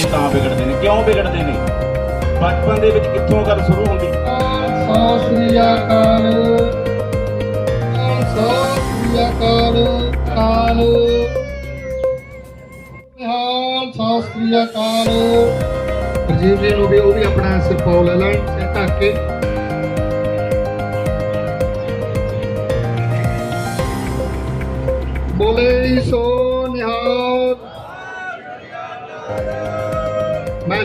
ਬੱਚੇ ਤਾਂ ਵਿਗੜਦੇ ਨੇ। ਕਿਉਂ ਵਿਗੜਦੇ ਨੇ? ਬਚਪਨ ਦੇ ਵਿੱਚ ਕਿੱਥੋਂ ਗੱਲ ਸ਼ੁਰੂ ਹੁੰਦੀ? ਸਤਿ ਸ੍ਰੀ ਅਕਾਲ ਸਤਿ ਸ੍ਰੀ ਅਕਾਲ ਕਾਲ। ਨਿਹਾਲ ਸਤਿ ਸ੍ਰੀ ਅਕਾਲ ਰਜੀਵ ਜੀ ਨੂੰ ਵੀ ਉਹ ਵੀ ਆਪਣਾ ਸਿਰ ਪਾਉ ਲੈ ਲੈਣ ਸਿਰ ਢੱਕ ਕੇ। ਬੋਲੇ ਸੋ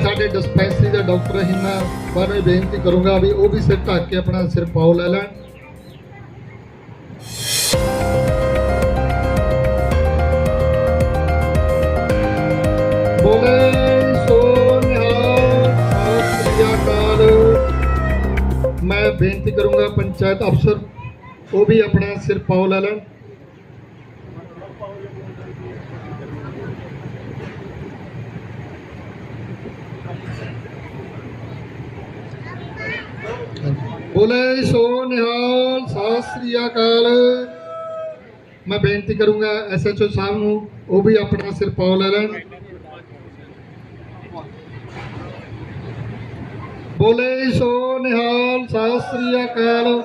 ਸਾਡੇ ਡਿਸਪੈਂਸਰੀ ਦਾ ਡਾਕਟਰ ਹਿੰਨਾ ਬਾਰੇ ਬੇਨਤੀ ਕਰੂੰਗਾ ਵੀ ਉਹ ਵੀ ਸਿਰ ਢੱਕ ਕੇ ਆਪਣਾ ਸਿਰ ਪਾਉ ਲੈ ਲੈਣ। ਬੋਲੇ ਸੋ ਨਿਹਾਲ ਸਤਿ ਸ੍ਰੀ ਅਕਾਲ। ਮੈਂ ਬੇਨਤੀ ਕਰੂੰਗਾ ਪੰਚਾਇਤ ਅਫਸਰ, ਉਹ ਵੀ ਆਪਣਾ ਸਿਰ ਪਾਉ ਲੈ ਲੈਣ। ਬੋਲੇ ਸੋ ਨਿਹਾਲ, ਸਤਿ ਸ੍ਰੀ ਅਕਾਲ। ਮੈਂ ਬੇਨਤੀ ਕਰੂੰਗਾ ਐਸਐਚਓ ਸਾਹਿਬ ਨੂੰ, ਉਹ ਵੀ ਆਪਣਾ ਸਿਰ ਪਾਉ ਲੈ ਲੈਣ। ਬੋਲੇ ਸੋ ਨਿਹਾਲ, ਸਤਿ ਸ੍ਰੀ ਅਕਾਲ।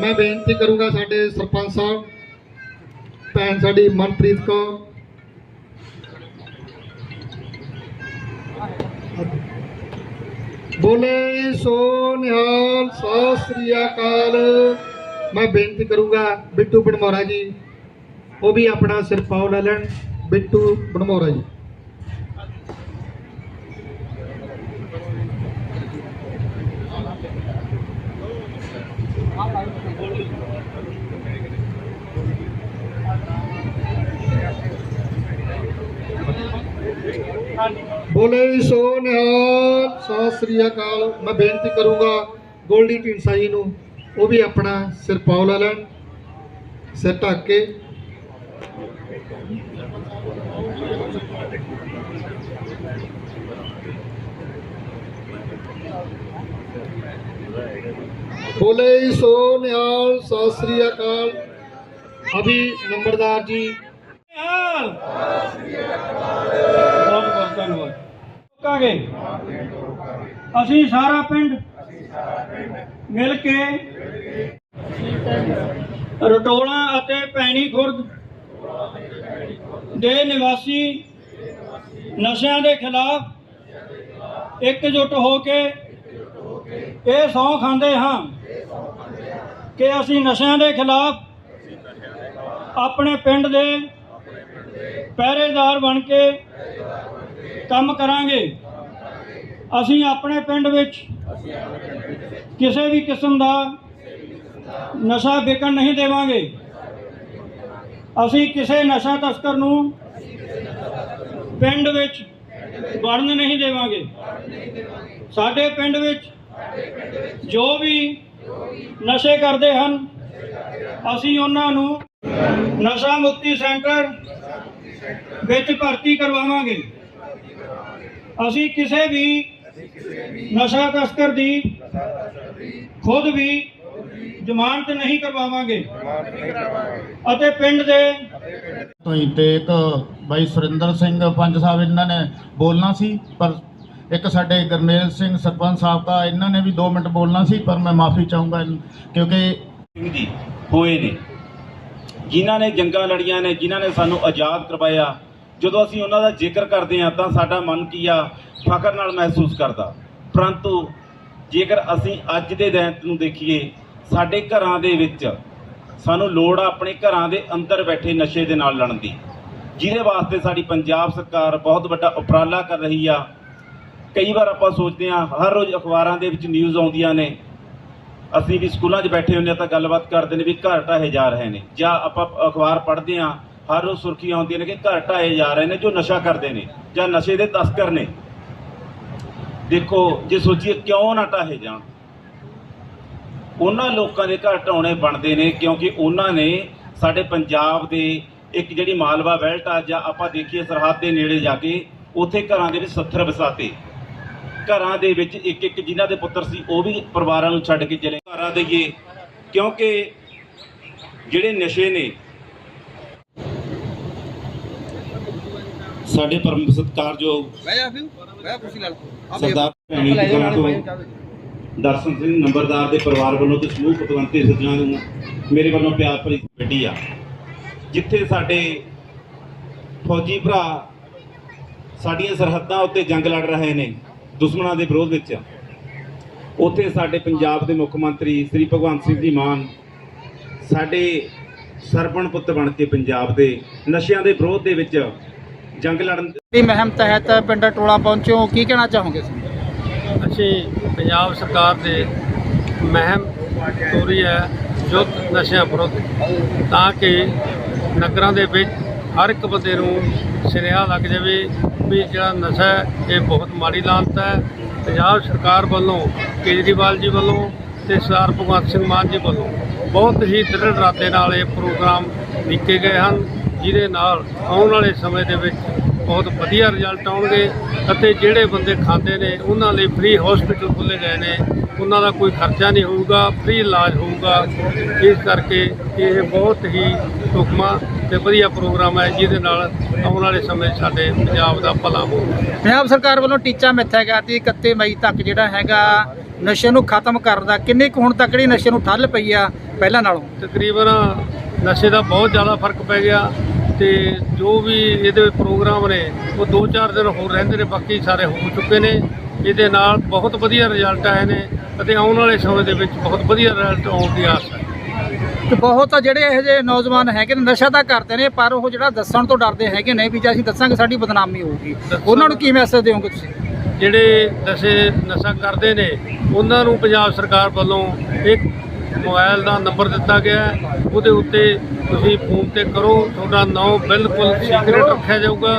ਮੈਂ ਬੇਨਤੀ ਕਰੂੰਗਾ ਸਾਡੇ ਸਰਪੰਚ ਸਾਹਿਬ, ਭੈਣ ਸਾਡੀ ਮਨਪ੍ਰੀਤ ਕੌਰ। ਬੋਲੇ, ਸੋ ਨਿਹਾਲ, ਸਤਿ ਸ੍ਰੀ ਅਕਾਲ। ਮੈਂ ਬੇਨਤੀ ਕਰੂੰਗਾ ਬਿੱਟੂ ਬਨਮੋਰਾ ਜੀ, ਉਹ ਵੀ ਆਪਣਾ ਸਿਰ ਪਾਉ ਲੈ ਲੈਣ, ਬਿੱਟੂ ਬਨਮੋਰਾ ਜੀ। ਬੋਲੇ, ਸੋ ਨਿਹਾਲ। ਸਤਿ ਸ੍ਰੀ ਅਕਾਲ। ਮੈਂ ਬੇਨਤੀ ਕਰੂੰਗਾ ਗੋਲਡੀ ਢੀਂਡਸਾ ਜੀ ਨੂੰ, ਉਹ ਵੀ ਆਪਣਾ ਸਿਰ ਪਾਉ ਲੈ ਲੈਣ, ਸਿਰ ਢੱਕ ਕੇ। ਬੋਲੇ ਸੋ ਨਿਹਾਲ, ਸਤਿ ਸ੍ਰੀ ਅਕਾਲ। ਅਭੀ ਨੰਬਰਦਾਰ ਜੀ। ਹਾਲ ਬਹੁਤ ਬਹੁਤ ਧੰਨਵਾਦ। ਰੋਕਾਂਗੇ। ਅਸੀਂ ਸਾਰਾ ਪਿੰਡ ਮਿਲ ਕੇ ਰਟੋਲਾ ਅਤੇ ਪੈਣੀ ਖੁਰਦ ਦੇ ਨਿਵਾਸੀ ਨਸ਼ਿਆਂ ਦੇ ਖਿਲਾਫ ਇਕਜੁੱਟ ਹੋ ਕੇ ਇਹ ਸਹੁੰ ਖਾਂਦੇ ਹਾਂ ਕਿ ਅਸੀਂ ਨਸ਼ਿਆਂ ਦੇ ਖਿਲਾਫ ਆਪਣੇ ਪਿੰਡ ਦੇ ਪਹਿਰੇਦਾਰ ਬਣ ਕੇ ਕੰਮ ਕਰਾਂਗੇ। ਅਸੀਂ ਆਪਣੇ ਪਿੰਡ ਵਿੱਚ ਕਿਸੇ ਵੀ ਕਿਸਮ ਦਾ ਨਸ਼ਾ ਵਿਕਣ ਨਹੀਂ ਦੇਵਾਂਗੇ। ਅਸੀਂ ਕਿਸੇ ਨਸ਼ਾ ਤਸਕਰ ਨੂੰ ਪਿੰਡ ਵਿੱਚ ਵੜਨ ਨਹੀਂ ਦੇਵਾਂਗੇ। ਸਾਡੇ ਪਿੰਡ ਵਿੱਚ ਜੋ ਵੀ ਨਸ਼ੇ ਕਰਦੇ ਹਨ, ਅਸੀਂ ਉਹਨਾਂ ਨੂੰ ਨਸ਼ਾ ਮੁਕਤੀ ਸੈਂਟਰ ਵਿੱਚ ਭਰਤੀ ਕਰਵਾਵਾਂਗੇ। ਅਸੀਂ ਕਿਸੇ ਵੀ ਨਸ਼ਾ ਤਸਕਰ ਦੀ ਖੁਦ ਵੀ ਜ਼ਮਾਨਤ ਨਹੀਂ ਕਰਵਾਵਾਂਗੇ। ਅਤੇ ਪਿੰਡ ਦੇ ਤੋਂ ਹੀ ਤੇ ਇੱਕ ਬਾਈ ਸੁਰਿੰਦਰ ਸਿੰਘ ਪੰਜ ਸਾਹਿਬ ਇਹਨਾਂ ਨੇ ਬੋਲਣਾ ਸੀ ਪਰ ਇੱਕ ਸਾਡੇ ਗਰਮੇਲ ਸਿੰਘ ਸਰਪੰਚ ਸਾਹਿਬ ਦਾ ਇਹਨਾਂ ਨੇ ਵੀ 2 ਮਿੰਟ ਬੋਲਣਾ ਸੀ ਪਰ ਮੈਂ ਮਾਫੀ ਚਾਹੂੰਗਾ ਕਿਉਂਕਿ ਹੋਏ ਨੇ। ਜਿਨ੍ਹਾਂ ਨੇ ਜੰਗਾਂ ਲੜੀਆਂ ਨੇ ਜਿਨ੍ਹਾਂ ਨੇ ਸਾਨੂੰ ਆਜ਼ਾਦ ਕਰਵਾਇਆ ਜਦੋਂ ਅਸੀਂ ਉਹਨਾਂ ਦਾ ਜ਼ਿਕਰ ਕਰਦੇ ਹਾਂ ਤਾਂ ਸਾਡਾ ਮਨ ਕੀ ਆ? ਫਖਰ ਨਾਲ ਮਹਿਸੂਸ ਕਰਦਾ। ਪਰੰਤੂ ਜੇਕਰ ਅਸੀਂ ਅੱਜ ਦੇ ਦਿਨ ਨੂੰ ਦੇਖੀਏ, ਸਾਡੇ ਘਰਾਂ ਦੇ ਵਿੱਚ ਸਾਨੂੰ ਲੋੜ ਆ ਆਪਣੇ ਘਰਾਂ ਦੇ ਅੰਦਰ ਬੈਠੇ ਨਸ਼ੇ ਦੇ ਨਾਲ ਲੜਨ ਦੀ। ਜਿਹਦੇ ਵਾਸਤੇ ਸਾਡੀ ਪੰਜਾਬ ਸਰਕਾਰ ਬਹੁਤ ਵੱਡਾ ਉਪਰਾਲਾ ਕਰ ਰਹੀ ਆ। ਕਈ ਵਾਰ ਆਪਾਂ ਸੋਚਦੇ ਹਾਂ, ਹਰ ਰੋਜ਼ ਅਖਬਾਰਾਂ ਦੇ ਵਿੱਚ ਨਿਊਜ਼ ਆਉਂਦੀਆਂ ਨੇ। ਅਸੀਂ ਵੀ ਸਕੂਲਾਂ 'ਚ ਬੈਠੇ ਹੁੰਦੇ ਹਾਂ ਤਾਂ ਗੱਲਬਾਤ ਕਰਦੇ ਨੇ ਵੀ ਘਰ ਢਾਹੇ ਜਾ ਰਹੇ ਨੇ। ਜਾਂ ਆਪਾਂ ਅਖਬਾਰ ਪੜ੍ਹਦੇ ਹਾਂ ਹਰ ਰੋਜ਼ ਸੁਰਖੀਆਂ ਆਉਂਦੀਆਂ ਨੇ ਕਿ ਘਰ ਢਾਹੇ ਜਾ ਰਹੇ ਨੇ ਜੋ ਨਸ਼ਾ ਕਰਦੇ ਨੇ ਜਾਂ ਨਸ਼ੇ ਦੇ ਤਸਕਰ ਨੇ। ਦੇਖੋ, ਜੇ ਸੋਚੀਏ ਕਿਉਂ ਨਾ ਢਾਹੇ ਜਾਣ? ਉਹਨਾਂ ਲੋਕਾਂ ਦੇ ਘਰ ਢਾਉਣੇ ਬਣਦੇ ਨੇ ਕਿਉਂਕਿ ਉਹਨਾਂ ਨੇ ਸਾਡੇ ਪੰਜਾਬ ਦੇ ਇੱਕ ਜਿਹੜੀ ਮਾਲਵਾ ਬੈਲਟ ਆ, ਜਾਂ ਆਪਾਂ ਦੇਖੀਏ ਸਰਹੱਦ ਦੇ ਨੇੜੇ ਜਾ ਕੇ ਉੱਥੇ ਘਰਾਂ ਦੇ ਵਿੱਚ 70 ਵਸਾਤੇ। ਘਰਾਂ ਦੇ ਵਿੱਚ ਇੱਕ ਇੱਕ ਜਿਨ੍ਹਾਂ ਦੇ ਪੁੱਤਰ ਸੀ, ਉਹ ਵੀ ਪਰਿਵਾਰਾਂ ਨੂੰ ਛੱਡ ਕੇ ਚਲੇ ਘਰਾਂ ਦੇਈਏ ਕਿਉਂਕਿ ਜਿਹੜੇ ਨਸ਼ੇ ਨੇ ਸਾਡੇ ਪਰਮ ਸਤਿਕਾਰਯੋਗ ਸਰਦਾਰ ਭੈਣੀ ਟਿਕਾਣਾ ਤੋਂ ਦਰਸ਼ਨ ਸਿੰਘ ਨੰਬਰਦਾਰ ਦੇ ਪਰਿਵਾਰ ਵੱਲੋਂ ਤੇ ਸਮੂਹ ਪਤਵੰਤੇ ਸੱਜਣਾ ਨੂੰ ਮੇਰੇ ਵੱਲੋਂ ਪਿਆਰ ਭਰੀ ਬੇਟੀ ਆ। ਜਿੱਥੇ ਸਾਡੇ ਫੌਜੀ ਭਰਾ ਸਾਡੀਆਂ ਸਰਹੱਦਾਂ ਉੱਤੇ ਜੰਗ ਲੜ ਰਹੇ ਨੇ ਦੁਸ਼ਮਣਾਂ ਦੇ ਵਿਰੋਧ ਵਿੱਚ ਉੱਥੇ ਸਾਡੇ ਪੰਜਾਬ ਦੇ ਮੁੱਖ ਮੰਤਰੀ ਸ੍ਰੀ ਭਗਵੰਤ ਸਿੰਘ ਜੀ ਮਾਨ ਸਾਡੇ ਸਰਪਣ ਪੁੱਤ ਬਣ ਕੇ ਪੰਜਾਬ ਦੇ ਨਸ਼ਿਆਂ ਦੇ ਵਿਰੋਧ ਦੇ ਵਿੱਚ ਜੰਗ ਲੜਨ ਦੀ ਮਹਿਮ ਤਹਿਤ ਪਿੰਡ ਟੋਲਾ ਪਹੁੰਚੋ ਕੀ ਕਹਿਣਾ ਚਾਹੋਗੇ ਅਸੀਂ ਪੰਜਾਬ ਸਰਕਾਰ ਦੇ ਮਹਿਮ ਤੋਰੀ ਹੈ ਯੁੱਧ ਨਸ਼ਿਆਂ ਵਿਰੁੱਧ ਤਾਂ ਕਿ ਨਗਰਾਂ ਦੇ ਵਿੱਚ ਹਰ ਇੱਕ ਬੰਦੇ ਨੂੰ ਸਿਰਿਆ ਲੱਗ ਜਾਵੇ ਵੀ ਜਿਹੜਾ ਨਸ਼ਾ ਹੈ ਇਹ ਬਹੁਤ ਮਾੜੀ ਲਾਨਤ ਹੈ। ਪੰਜਾਬ ਸਰਕਾਰ ਵੱਲੋਂ ਕੇਜਰੀਵਾਲ ਜੀ ਵੱਲੋਂ ਤੇ ਸਰਦਾਰ ਭਗਵੰਤ ਸਿੰਘ ਮਾਨ ਜੀ ਵੱਲੋਂ ਬਹੁਤ ਹੀ ਦ੍ਰਿੜ ਇਰਾਦੇ ਨਾਲ ਇਹ ਪ੍ਰੋਗਰਾਮ ਲਿਖੇ ਗਏ ਹਨ। ਜਿਹਦੇ ਨਾਲ ਆਉਣ ਵਾਲੇ ਸਮੇਂ ਦੇ ਵਿੱਚ ਬਹੁਤ ਵਧੀਆ ਰਿਜ਼ਲਟ ਆਉਣਗੇ ਅਤੇ ਜਿਹੜੇ ਬੰਦੇ ਖਾਂਦੇ ਨੇ ਉਹਨਾਂ ਲਈ ਫ੍ਰੀ ਹਸਪੀਟਲ ਖੁੱਲ੍ਹੇ ਗਏ ਨੇ ਉਹਨਾਂ ਦਾ ਕੋਈ ਖਰਚਾ ਨਹੀਂ ਹੋਊਗਾ ਫ੍ਰੀ ਇਲਾਜ ਹੋਊਗਾ। ਇਸ ਕਰਕੇ ਇਹ ਬਹੁਤ ਹੀ ਢੁਕਮਾ ਤੇ ਵਧੀਆ ਪ੍ਰੋਗਰਾਮ ਹੈ ਜਿਹਦੇ ਨਾਲ ਆਉਣ ਵਾਲੇ ਸਮੇਂ ਸਾਡੇ ਪੰਜਾਬ ਦਾ ਭਲਾ ਹੋਊਗਾ ਪੰਜਾਬ ਸਰਕਾਰ ਵੱਲੋਂ ਟੀਚਾ ਮਿੱਥਿਆ ਗਿਆ ਤੇ 31 ਮਈ ਤੱਕ ਜਿਹੜਾ ਹੈਗਾ ਨਸ਼ੇ ਨੂੰ ਖਤਮ ਕਰਨ ਦਾ ਕਿੰਨੇ ਕੁ ਹੁਣ ਤੱਕ ਜਿਹੜੀ ਨਸ਼ੇ ਨੂੰ ਠੱਲ ਪਈ ਆ ਪਹਿਲਾਂ ਨਾਲੋਂ? ਤਕਰੀਬਨ ਨਸ਼ੇ ਦਾ ਬਹੁਤ ਜ਼ਿਆਦਾ ਫ਼ਰਕ ਪੈ ਗਿਆ। ਤੇ ਜੋ ਵੀ ਇਹਦੇ ਪ੍ਰੋਗਰਾਮ ਨੇ ਉਹ 2-4 ਦਿਨ ਹੋਰ ਰਹਿੰਦੇ ਨੇ ਬਾਕੀ ਸਾਰੇ ਹੋ ਚੁੱਕੇ ਨੇ। ਇਹਦੇ ਨਾਲ ਬਹੁਤ ਵਧੀਆ ਰਿਜ਼ਲਟ ਆਏ ਨੇ ਅਤੇ ਆਉਣ ਵਾਲੇ ਸਮੇਂ ਦੇ ਵਿੱਚ ਬਹੁਤ ਵਧੀਆ ਰਿਜ਼ਲਟ ਆਉਣ ਦੀ ਆਸ ਹੈ। ਤੇ ਬਹੁਤ ਆ ਜਿਹੜੇ ਇਹੋ ਜਿਹੇ ਨੌਜਵਾਨ ਹੈਗੇ ਨੇ ਨਸ਼ਾ ਤਾਂ ਕਰਦੇ ਨੇ ਪਰ ਉਹ ਜਿਹੜਾ ਦੱਸਣ ਤੋਂ ਡਰਦੇ ਹੈਗੇ ਨੇ ਵੀ ਜੇ ਅਸੀਂ ਦੱਸਾਂਗੇ ਸਾਡੀ ਬਦਨਾਮੀ ਹੋਊਗੀ। ਉਹਨਾਂ ਨੂੰ ਕੀ ਮੈਸੇਜ ਦਿਓਗੇ ਤੁਸੀਂ? ਜਿਹੜੇ ਨਸ਼ੇ ਨਸ਼ਾ ਕਰਦੇ ਨੇ ਉਹਨਾਂ ਨੂੰ ਪੰਜਾਬ ਸਰਕਾਰ ਵੱਲੋਂ ਇੱਕ ਮੋਬਾਈਲ ਦਾ ਨੰਬਰ ਦਿੱਤਾ ਗਿਆ ਉਹਦੇ ਉੱਤੇ ਤੁਸੀਂ ਫੋਨ ਤੇ ਕਰੋ। ਤੁਹਾਡਾ ਨਾਮ ਬਿਲਕੁਲ ਸੀਕ੍ਰੀਟ ਰੱਖਿਆ ਜਾਊਗਾ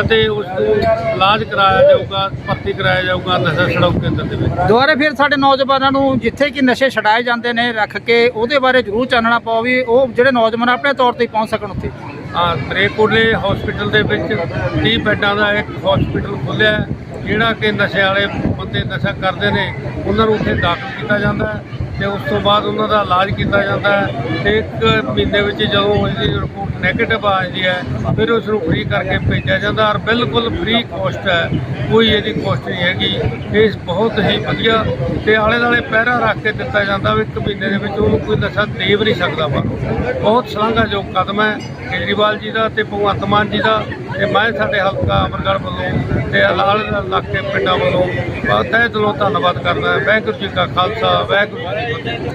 ਅਤੇ ਉਸ ਨੂੰ ਇਲਾਜ ਕਰਾਇਆ ਜਾਊਗਾ ਭਰਤੀ ਕਰਾਇਆ ਜਾਊਗਾ ਨਸ਼ਾ ਛਡਾਊ ਕੇਂਦਰ ਦੇ ਵਿੱਚ। ਦੁਬਾਰਾ ਫਿਰ ਸਾਡੇ ਨੌਜਵਾਨਾਂ ਨੂੰ ਜਿੱਥੇ ਕਿ ਨਸ਼ੇ ਛਡਾਏ ਜਾਂਦੇ ਨੇ ਰੱਖ ਕੇ ਉਹਦੇ ਬਾਰੇ ਜ਼ਰੂਰ ਚਾਨਣਾ ਪਾਓ ਵੀ ਉਹ ਜਿਹੜੇ ਨੌਜਵਾਨ ਆਪਣੇ ਤੌਰ ਤੇ ਪਹੁੰਚ ਸਕਣ ਉੱਥੇ। ਆ ਤ੍ਰੇਕੋਟਲੇ ਹਸਪੀਟਲ ਦੇ ਵਿੱਚ 30 ਬੈੱਡਾਂ ਦਾ ਇੱਕ ਹਸਪੀਟਲ ਖੁੱਲਿਆ ਜਿਹੜਾ ਕਿ ਨਸ਼ੇ ਵਾਲੇ ਬੰਦੇ ਨਸ਼ਾ ਕਰਦੇ ਨੇ ਉਹਨਾਂ ਨੂੰ ਉੱਥੇ ਦਾਖਲ ਕੀਤਾ ਜਾਂਦਾ ਹੈ। ਤੇ ਉਸ ਤੋਂ ਬਾਅਦ ਉਹਨਾਂ ਦਾ ਇਲਾਜ ਕੀਤਾ ਜਾਂਦਾ ਹੈ ਤੇ ਇੱਕ ਮਹੀਨੇ ਵਿੱਚ ਜਦੋਂ ਇਹਦੀ ਰਿਪੋਰਟ ਨੈਗੇਟਿਵ ਆ ਜਾਂਦੀ ਹੈ, ਫਿਰ ਉਸ ਨੂੰ ਫ੍ਰੀ ਕਰਕੇ ਭੇਜਿਆ ਜਾਂਦਾ ਔਰ ਬਿਲਕੁਲ ਫ੍ਰੀ ਕੋਸਟ ਹੈ, ਕੋਈ ਇਹਦੀ ਕੋਸਟ ਨਹੀਂ ਹੈਗੀ। ਇਸ ਬਹੁਤ ਹੀ ਵਧੀਆ ਤੇ ਆਲੇ ਦੁਆਲੇ ਪਹਿਰਾ ਰੱਖ ਕੇ ਦਿੱਤਾ ਜਾਂਦਾ ਵੀ ਇੱਕ ਮਹੀਨੇ ਦੇ ਵਿੱਚ ਉਹਨੂੰ ਕੋਈ ਨਸ਼ਾ ਦੇ ਵੀ ਨਹੀਂ ਸਕਦਾ ਬਾਹਰੋਂ ਬਹੁਤ ਸ਼ਲਾਘਾਯੋਗ ਕਦਮ ਹੈ, ਕੇਜਰੀਵਾਲ ਜੀ ਦਾ ਤੇ ਭਗਵੰਤ ਮਾਨ ਜੀ ਦਾ। ਤੇ ਮੈਂ ਸਾਡੇ ਹਲਕਾ ਅਮਰਗੜ੍ਹ ਵੱਲੋਂ ਤੇ ਆਲੇ ਇਲਾਕੇ ਪਿੰਡਾਂ ਵੱਲੋਂ ਬਹੁਤ ਤਹਿ ਦਿਲੋਂ ਧੰਨਵਾਦ ਕਰਦਾ ਵਾਹਿਗੁਰੂ ਜੀ ਕਾ ਖਾਲਸਾ, ਵਾਹਿਗੁਰੂ ਜੀ ਕੀ ਫਤਿਹ।